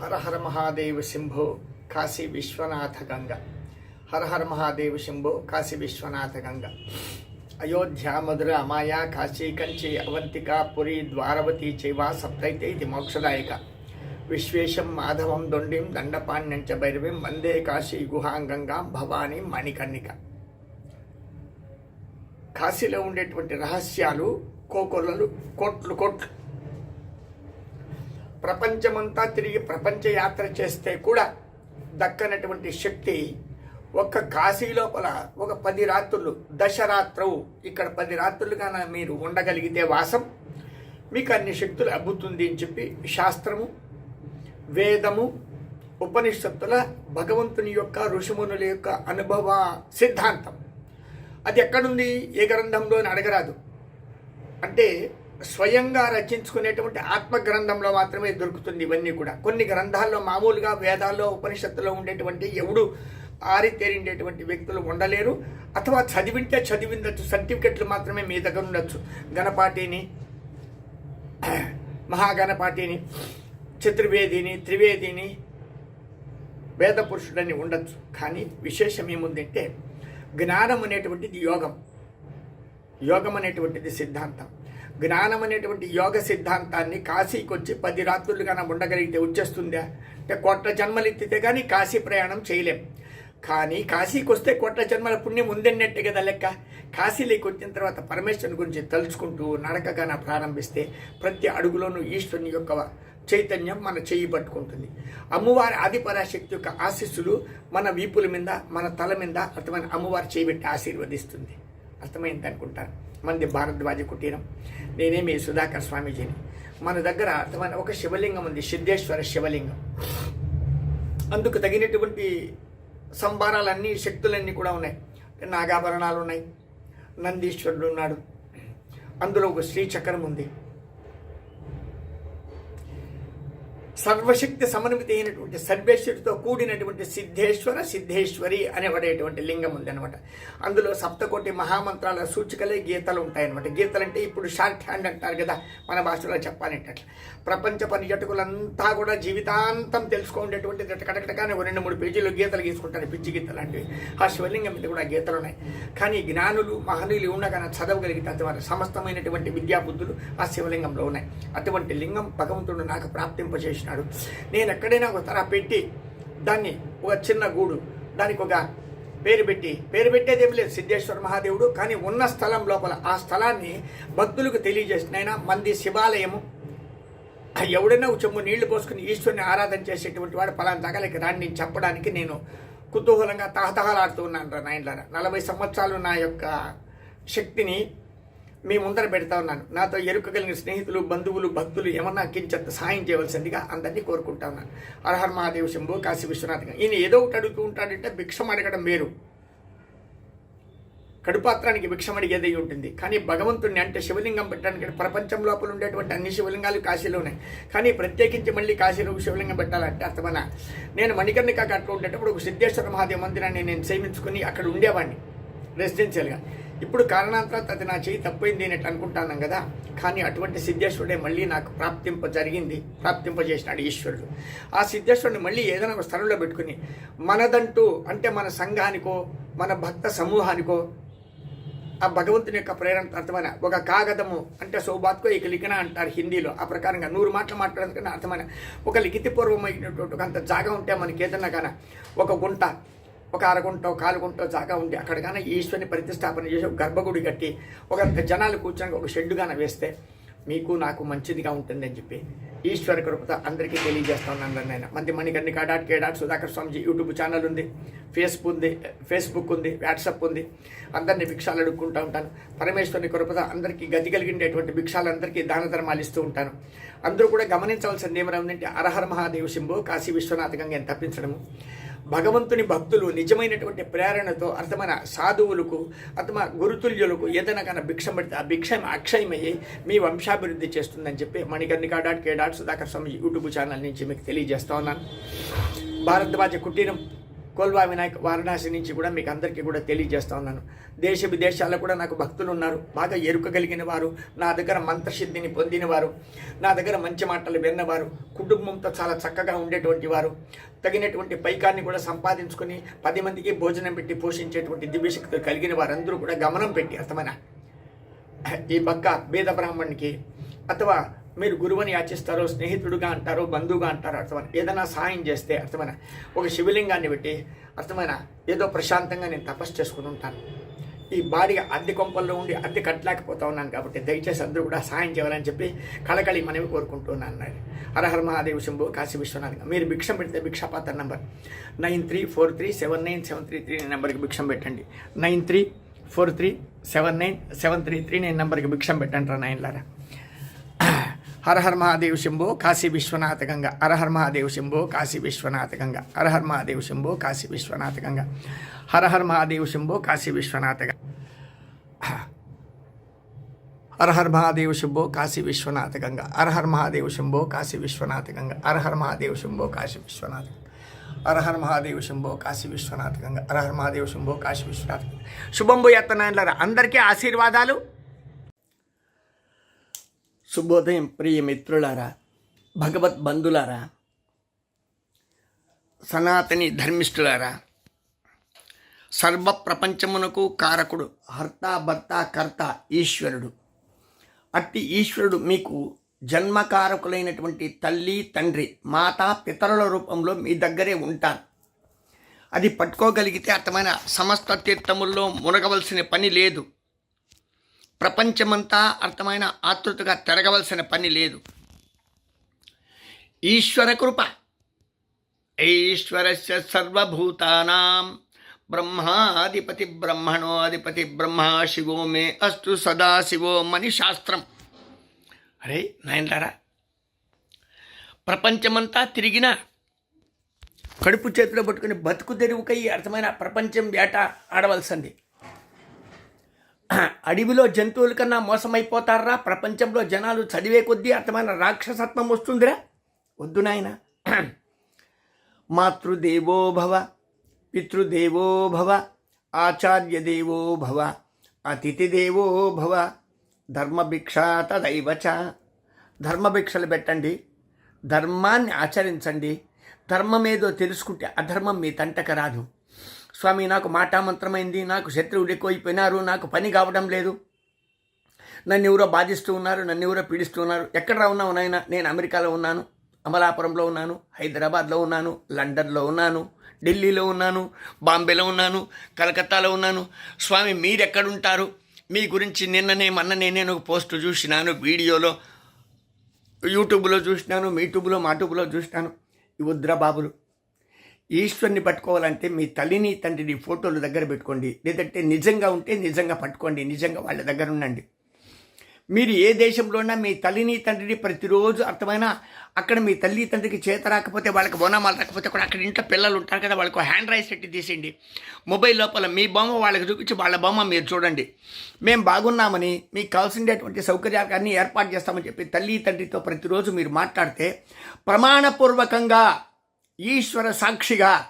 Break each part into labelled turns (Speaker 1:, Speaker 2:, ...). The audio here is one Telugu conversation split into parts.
Speaker 1: హర హర మహాదేవ శంభో కాశీ విశ్వనాథ గంగ. హర హర మహాదేవ శంభో కాశీ విశ్వనాథ గంగ. అయోధ్య మధుర అమాయా కాశీ కంచి అవంతిక పురి ద్వారవతి చైవ సప్తైతే ఇది మోక్షదాయక. విశ్వేశం మాధవం దొండిం దండపాణ్యం చ భైరవిం వందే కాశీ గుహాంగంగా భవానీ మణికర్ణిక. కాశీలో ఉండేటువంటి రహస్యాలు కోకొల్లలు కోట్లు కోట్లు. ప్రపంచమంతా తిరిగి ప్రపంచ యాత్ర చేస్తే కూడా దక్కనటువంటి శక్తి ఒక్క కాశీ లోపల ఒక పది రాత్రులు దశరాత్రవు. ఇక్కడ పది రాత్రులుగా మీరు ఉండగలిగితే వాసం. మీకు అన్ని శక్తులు అబ్బుతుంది అని చెప్పి శాస్త్రము వేదము ఉపనిషత్తుల భగవంతుని యొక్క ఋషిమునుల యొక్క అనుభవ సిద్ధాంతం. అది ఎక్కడుంది? ఏ గ్రంథంలో అని అడగరాదు. అంటే స్వయంగా రచించుకునేటువంటి ఆత్మ గ్రంథంలో మాత్రమే దొరుకుతుంది ఇవన్నీ కూడా. కొన్ని గ్రంథాల్లో మామూలుగా వేదాల్లో ఉపనిషత్తులో ఉండేటువంటి ఎవడు ఆరితేరిండేటువంటి వ్యక్తులు ఉండలేరు. అథవా చదివింటే చదివిందచ్చు సర్టిఫికెట్లు మాత్రమే మీ దగ్గర ఉండొచ్చు. గణపాటిని మహాగణపాటిని చతుర్వేదిని త్రివేదిని వేద పురుషుడని ఉండొచ్చు. కానీ విశేషం ఏముందంటే జ్ఞానం అనేటువంటిది యోగం. యోగం అనేటువంటిది సిద్ధాంతం. జ్ఞానం అనేటువంటి యోగ సిద్ధాంతాన్ని కాశీకి వచ్చి పది రాత్రులు కన్నా ఉండగలిగితే వచ్చేస్తుందా? అంటే కోట్ల జన్మలు ఎత్తితే కానీ కాశీ ప్రయాణం చేయలేం. కానీ కాశీకి వస్తే కోట్ల జన్మల పుణ్యం ఉందన్నట్టే కదా లెక్క. కాశీలోకి వచ్చిన తర్వాత పరమేశ్వరుని గురించి తలుచుకుంటూ నడకగాన ప్రారంభిస్తే ప్రతి అడుగులోనూ ఈశ్వరుని యొక్క చైతన్యం మన చేయి పట్టుకుంటుంది. అమ్మవారి ఆదిపరాశక్తి యొక్క ఆశీస్సులు మన వీపుల మీద మన తల మీద అర్థమైన అమ్మవారి చేయబెట్టి ఆశీర్వదిస్తుంది. అర్థమైంది అనుకుంటాను మనది భారద్వాజ కుటీరం. నేనేమి సుధాకర్ స్వామీజీని. మన దగ్గర అర్థమైన ఒక శివలింగం ఉంది సిద్ధేశ్వర శివలింగం. అందుకు తగినటువంటి సంభారాలన్నీ శక్తులన్నీ కూడా ఉన్నాయి. నాగాభరణాలు ఉన్నాయి. నందీశ్వరుడు ఉన్నాడు. అందులో ఒక శ్రీచక్రం ఉంది. సర్వశక్తి సమన్వితి అయినటువంటి సర్వేశ్వరితో కూడినటువంటి సిద్ధేశ్వర సిద్ధేశ్వరి అనేవాడేటువంటి లింగం ఉందనమాట అందులో సప్తకోటి మహామంత్రాల సూచికలే గీతలు ఉంటాయన్నమాట. గీతలు అంటే ఇప్పుడు షార్ట్ హ్యాండ్ అంటారు కదా మన భాషలో చెప్పాలంటే. ప్రపంచ పర్యటకులంతా కూడా జీవితాంతం తెలుసుకునేటువంటి కటకటగానే ఒక రెండు మూడు పేజీలు గీతలు గీసుకుంటారు పిచ్చి గీతలు లాంటివి. ఆ శివలింగం మీద కూడా గీతలు ఉన్నాయి. కానీ జ్ఞానులు మహనీయులు ఉండగానే చదవగలిగితే అటువంటి సమస్తమైనటువంటి విద్యాబుద్ధులు ఆ శివలింగంలో ఉన్నాయి. అటువంటి లింగం భగవంతుడు నాకు చేసినాడు నేను ఎక్కడైనా ఒక తర పెట్టి దాన్ని ఒక చిన్న గూడు దానికి ఒక పేరు పెట్టి పేరు పెట్టేది ఏమి లేదు సిద్ధేశ్వర మహాదేవుడు కానీ ఉన్న స్థలం లోపల ఆ స్థలాన్ని భక్తులకు తెలియజేసినైనా మంది శివాలయము. ఎవడైనా చెమ్ము నీళ్ళు పోసుకుని ఈశ్వరుని ఆరాధన చేసేటువంటి వాడు పలానా తగలకి రాని నేను చెప్పడానికి నేను కుతూహలంగా తహతహలాడుతూ ఉన్నాను రా నాయనలారా. నలభై సంవత్సరాలు నా యొక్క శక్తిని మీ ముందర పెడతా ఉన్నాను. నాతో ఎరుక కలిగిన స్నేహితులు బంధువులు భక్తులు ఏమన్నా కించెంత సాయం చేయవలసిందిగా అందరినీ కోరుకుంటా ఉన్నాను. అర్హర్ మహాదేవ్ శంభు కాశీ విశ్వనాథ్ ఈయన ఏదో ఒకటి అడుగుతూ ఉంటాడంటే భిక్షం అడగడం వేరు. కడుపాత్రానికి భిక్షం అడిగేది ఉంటుంది. కానీ భగవంతుడిని అంటే శివలింగం పెట్టడానికి ప్రపంచం లోపల ఉండేటువంటి అన్ని శివలింగాలు కాశీలో ఉన్నాయి. కానీ ప్రత్యేకించి మళ్ళీ కాశీలో శివలింగం పెట్టాలంటే అర్థమన? నేను మణికర్ణిక అట్లా ఉండేటప్పుడు ఒక సిద్ధేశ్వర మహాదేవ్ మందిరాన్ని నేను సేమించుకుని అక్కడ ఉండేవాడిని రెసిడెన్షియల్గా. ఇప్పుడు కారణాంతరాత్ అది నా చేయి తప్పింది నేను అనుకుంటాను కదా. కానీ అటువంటి సిద్ధేశ్వరుడే మళ్ళీ నాకు ప్రాప్తింప జరిగింది. ప్రాప్తింపజేసినాడు ఈశ్వరుడు. ఆ సిద్ధేశ్వరుని మళ్ళీ ఏదైనా ఒక స్థలంలో పెట్టుకుని మనదంటూ అంటే మన సంఘానికో మన భక్త సమూహానికో ఆ భగవంతుని యొక్క ప్రేరణ అర్థమైన ఒక కాగదము అంటే సౌబాత్కో ఇక లిఖన అంటారు హిందీలో. ఆ ప్రకారంగా నూరు మాటలు మాట్లాడడానికి అర్థమైన ఒక లిఖితపూర్వమైనటువంటి అంత జాగా ఉంటే మనకి ఏదన్నా కానీ ఒక గుంట ఒక అరగుంటో కాలుగుంటో జాగా ఉండి అక్కడ కానీ ఈశ్వరుని ప్రతిష్టాపన చేసి ఒక గర్భగుడి కట్టి ఒక జనాలు కూర్చొని ఒక షెడ్ వేస్తే మీకు నాకు మంచిదిగా ఉంటుందని చెప్పి ఈశ్వర కృపత అందరికీ తెలియజేస్తా ఉన్నాను నేను మంది Manikarnika dot K dot Sudhakar Swamiji YouTube channel ఉంది ఫేస్బుక్ ఉంది ఫేస్బుక్ ఉంది వాట్సాప్ ఉంది. అందరినీ భిక్షాలు అడుక్కుంటూ ఉంటాను. పరమేశ్వరుని కృపత అందరికీ గతి కలిగినటువంటి భిక్షాలందరికీ దాన ధర్మాలు ఇస్తూ ఉంటాను. అందరూ కూడా గమనించవలసింది ఏమైనా ఉందంటే అరహర మహాదేవ శింభు కాశీ విశ్వనాథ గంగని తప్పించడము. భగవంతుని భక్తులు నిజమైనటువంటి ప్రేరణతో అర్థమైన సాధువులకు అర్థమ గురుతుల్యులకు ఏదైనా కన్నా భిక్షం పెడితే ఆ భిక్షం అక్షయమయ్యి మీ వంశాభివృద్ధి చేస్తుందని చెప్పి Manikarnika dot K dot Sudhakar Swami YouTube channel నుంచి మీకు తెలియజేస్తా ఉన్నాను. భారద్వాజ కుటీరం కొల్వా వినాయక్ వారణాసి నుంచి కూడా మీకు అందరికీ కూడా తెలియజేస్తా ఉన్నాను. దేశ విదేశాల్లో కూడా నాకు భక్తులు ఉన్నారు. బాగా ఎరుక కలిగిన వారు నా దగ్గర మంత్రసిద్ధిని పొందినవారు నా దగ్గర మంచి మాటలు విన్నవారు కుటుంబంతో చాలా చక్కగా ఉండేటువంటి వారు తగినటువంటి పైకాన్ని కూడా సంపాదించుకొని పది మందికి భోజనం పెట్టి పోషించేటువంటి దివ్యశక్తులు కలిగిన వారందరూ కూడా గమనం పెట్టి అర్థమైన? ఈ పక్క వేద బ్రాహ్మణ్కి అథవా మీరు గురువుని యాచిస్తారో స్నేహితుడుగా అంటారో బంధువుగా అంటారో అర్థమైన ఏదైనా సహాయం చేస్తే అర్థమైన ఒక శివలింగాన్ని పెట్టి అర్థమైన ఏదో ప్రశాంతంగా నేను తపస్సు చేసుకుని ఉంటాను. ఈ బాడీ అద్దె కొంపల్లో ఉండి అద్దె కట్టలేకపోతా ఉన్నాను కాబట్టి దయచేసి అందరూ కూడా సాయం చేయాలని చెప్పి కళకళి మనవి కోరుకుంటున్నాను అన్నాడు హరహర మహాదేవ్ శంభు కాశీ విశ్వనాథ్. మీరు భిక్షం పెడితే భిక్షాపాత్ర number nine three four three seven nine seven three three నెంబర్కి భిక్షం పెట్టండి. Nine three four three seven nine seven three three nine నెంబర్కి భిక్షం పెట్టండి రా నైన్లారా హరహర్ మహాదేవ్ శంభో కాశీ విశ్వనాథ గంగ. హరహర్ మహాదేవ్ శంభో కాశీ విశ్వనాథ గంగ. హరహర్ మహాదేవ్ శంభో కాశీ విశ్వనాథ గంగ. హరహర్ మహాదేవ్ శంభో కాశీ విశ్వనాథ గంగ. హరహర్ మహాదేవ్ శంభో కాశీ విశ్వనాథ గంగ. హరహర్ మహాదేవ్ శంభో కాశీ విశ్వనాథ గంగ. హరహర్ మహాదేవ్ శంభో కాశీ విశ్వనాథ హరహర్ మహాదేవ శంభో కాశీ విశ్వనాథ గంగ. అరహర్ మహాదేవ శంభో కాశీ విశ్వనాథ గంగ. శుభంబు అందరికీ ఆశీర్వాదాలు. శుభోదయం ప్రియ మిత్రులారా భగవత్ బంధులారా సనాతని ధర్మిష్ఠులారా సర్వ ప్రపంచమునకు కారకుడు హర్త భర్త కర్త ఈశ్వరుడు. అట్టి ఈశ్వరుడు మీకు జన్మకారకులైనటువంటి తల్లి తండ్రి మాత పితరుల రూపంలో మీ దగ్గరే ఉంటారు. అది పట్టుకోగలిగితే అర్థమైన సమస్త తీర్థముల్లో మునగవలసిన పని లేదు. ప్రపంచమంతా అర్థమైన ఆతృతగా తిరగవలసిన పని లేదు. ఈశ్వర కృప. ఈశ్వరస్య సర్వభూతానాం. బ్రహ్మాధిపతి బ్రహ్మణో అధిపతి బ్రహ్మ శివో మే అస్తు సదాశివో మని శాస్త్రం అరే నాయనలారా ప్రపంచమంతా తిరిగిన కడుపు చేతిలో పట్టుకుని బతుకు తెరువుకై అర్థమైన ప్రపంచం వేట ఆడవలసింది. అడవిలో జంతువుల కన్నా మోసమైపోతారా? ప్రపంచంలో జనాలు చదివే కొద్దీ అర్థమైన రాక్షసత్వం వస్తుందిరా. వద్దు నాయన. మాతృదేవో భవ పితృదేవో భవ ఆచార్యదేవో భవ అతిథిదేవో భవ ధర్మభిక్ష తదైవచ. ధర్మభిక్షలు పెట్టండి. ధర్మాన్ని ఆచరించండి. ధర్మం ఏదో తెలుసుకుంటే అధర్మం మీ తంటక రాదు. స్వామి నాకు మాటామంత్రమైంది. నాకు శత్రువులు ఎక్కువైపోయినారు. నాకు పని కావడం లేదు. నన్ను ఎవరో బాధిస్తూ ఉన్నారు. నన్ను ఎవరో పీడిస్తూ ఉన్నారు. ఎక్కడ ఉన్నావు నాయన? నేను అమెరికాలో ఉన్నాను. అమలాపురంలో ఉన్నాను. హైదరాబాద్లో ఉన్నాను. లండన్లో ఉన్నాను. ఢిల్లీలో ఉన్నాను. బాంబేలో ఉన్నాను. కలకత్తాలో ఉన్నాను. స్వామి మీరెక్కడుంటారు? మీ గురించి నిన్ననే మొన్ననే నేను ఒక పోస్ట్ చూసినాను. వీడియోలో యూట్యూబ్లో చూసినాను. మీట్యూబ్లో మాట్యూబ్లో చూసినాను. ఈ ఉద్రబాబులు. బాబులు ఈశ్వరుని పట్టుకోవాలంటే మీ తల్లిని తండ్రిని ఫోటోలు దగ్గర పెట్టుకోండి. లేదంటే నిజంగా ఉంటే నిజంగా పట్టుకోండి. నిజంగా వాళ్ళ దగ్గర ఉండండి. మీరు ఏ దేశంలో మీ తల్లిని తండ్రిని ప్రతిరోజు అర్థమైన అక్కడ మీ తల్లి తండ్రికి చేత రాకపోతే వాళ్ళకి బోనామాలు రాకపోతే కూడా అక్కడ ఇంట్లో పిల్లలు ఉంటారు కదా వాళ్ళకు హ్యాండ్ రైస్ పెట్టి తీసేయండి. మొబైల్ లోపల మీ బొమ్మ వాళ్ళకి చూపించి వాళ్ళ బొమ్మ మీరు చూడండి. మేము బాగున్నామని మీకు కావాల్సినటువంటి సౌకర్యాలు అన్నీ ఏర్పాటు చేస్తామని చెప్పి తల్లి తండ్రితో ప్రతిరోజు మీరు మాట్లాడితే ప్రమాణపూర్వకంగా ఈశ్వర సాక్షిగా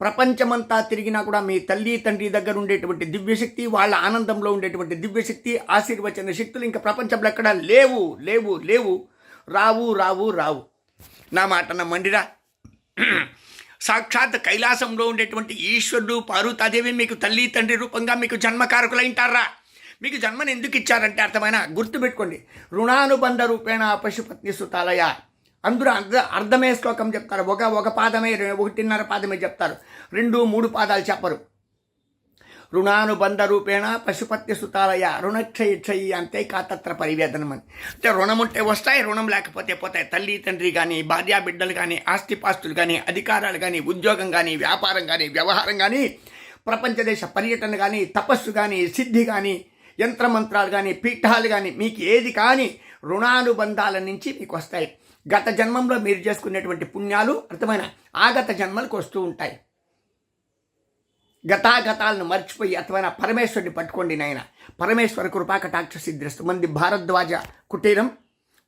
Speaker 1: ప్రపంచమంతా తిరిగినా కూడా మీ తల్లి తండ్రి దగ్గర ఉండేటువంటి దివ్యశక్తి వాళ్ళ ఆనందంలో ఉండేటువంటి దివ్యశక్తి ఆశీర్వచన శక్తులు ఇంకా ప్రపంచంలో ఎక్కడా లేవు లేవు లేవు. రావు రావు రావు. నా మాట నమ్మండిరా. సాక్షాత్ కైలాసంలో ఉండేటువంటి ఈశ్వరుడు పార్వతాదేవి మీకు తల్లి తండ్రి రూపంగా మీకు జన్మకారకులైంటారా మీకు జన్మను ఎందుకు ఇచ్చారంటే అర్థమైన గుర్తుపెట్టుకోండి. రుణానుబంధ రూపేణ పశుపత్ని సుతాలయ. అందరూ అర్ధ అర్ధమే శ్లోకం చెప్తారు. ఒక ఒక పాదమే ఒకటిన్నర పాదమే చెప్తారు. రెండు మూడు పాదాలు చెప్పరు. రుణానుబంధ రూపేణ పశుపత్య సుతాలయ రుణక్షయ క్షయి అంతే కాతత్ర పరివేదనం అని. అంటే రుణం ఉంటే వస్తాయి రుణం లేకపోతే పోతాయి. తల్లి తండ్రి కానీ భార్యా బిడ్డలు కానీ ఆస్తిపాస్తులు కానీ అధికారాలు కానీ ఉద్యోగం కానీ వ్యాపారం కానీ వ్యవహారం కానీ ప్రపంచ దేశ పర్యటన కానీ తపస్సు కానీ సిద్ధి కానీ యంత్రమంత్రాలు కానీ పీఠాలు కానీ మీకు ఏది కానీ రుణానుబంధాల నుంచి మీకు వస్తాయి. గత జన్మంలో మీరు చేసుకునేటువంటి పుణ్యాలు అర్థమైన ఆగత జన్మలకు వస్తూ ఉంటాయి. గతాగతాలను మర్చిపోయి అథవా పరమేశ్వరుని పట్టుకోండి నాయన. పరమేశ్వర కృపాకటాక్ష సిద్ధిస్తు. మంది భారద్వాజ కుటీరం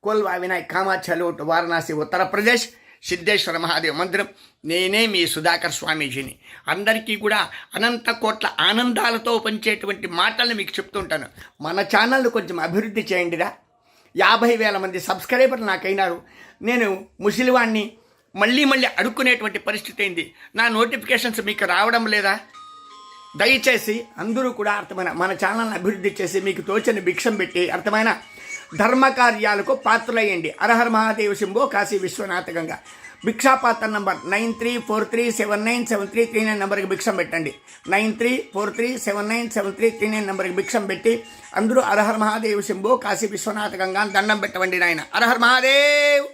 Speaker 1: కోల్వా వినాయక్ కామాఖ్యలోటు వారణాసి ఉత్తరప్రదేశ్ సిద్ధేశ్వర మహాదేవ మందిరం నేనే మీ సుధాకర్ స్వామీజీని. అందరికీ కూడా అనంత కోట్ల ఆనందాలతో పంచేటువంటి మాటల్ని మీకు చెప్తుంటాను మన ఛానల్ కొంచెం అభివృద్ధి చేయండిరా. యాభై వేల మంది సబ్స్క్రైబర్లు నాకైనారు. నేను ముసలివాణ్ణి మళ్ళీ మళ్ళీ అడుక్కునేటువంటి పరిస్థితి అయింది. నా నోటిఫికేషన్స్ మీకు రావడం లేదా? దయచేసి అందరూ కూడా అర్థమైన మన ఛానల్ని అభివృద్ధి చేసి మీకు తోచని భిక్షం పెట్టి అర్థమైన ధర్మ కార్యాలకు పాత్రలయ్యండి. అరహర Mahadeva Shambho Kashi Viswanatha Ganga. భిక్షాపాత్ర number nine three four three seven nine seven three three nine నెంబర్కి భిక్షం పెట్టండి. Nine three four three seven nine seven three three nine నెంబర్కి భిక్షం పెట్టి అందరూ అరహర్ మహాదేవ్ శంభో కాశీ విశ్వనాథ గంగా దండం పెట్టవండి నాయన. అరహర్ మహాదేవ్!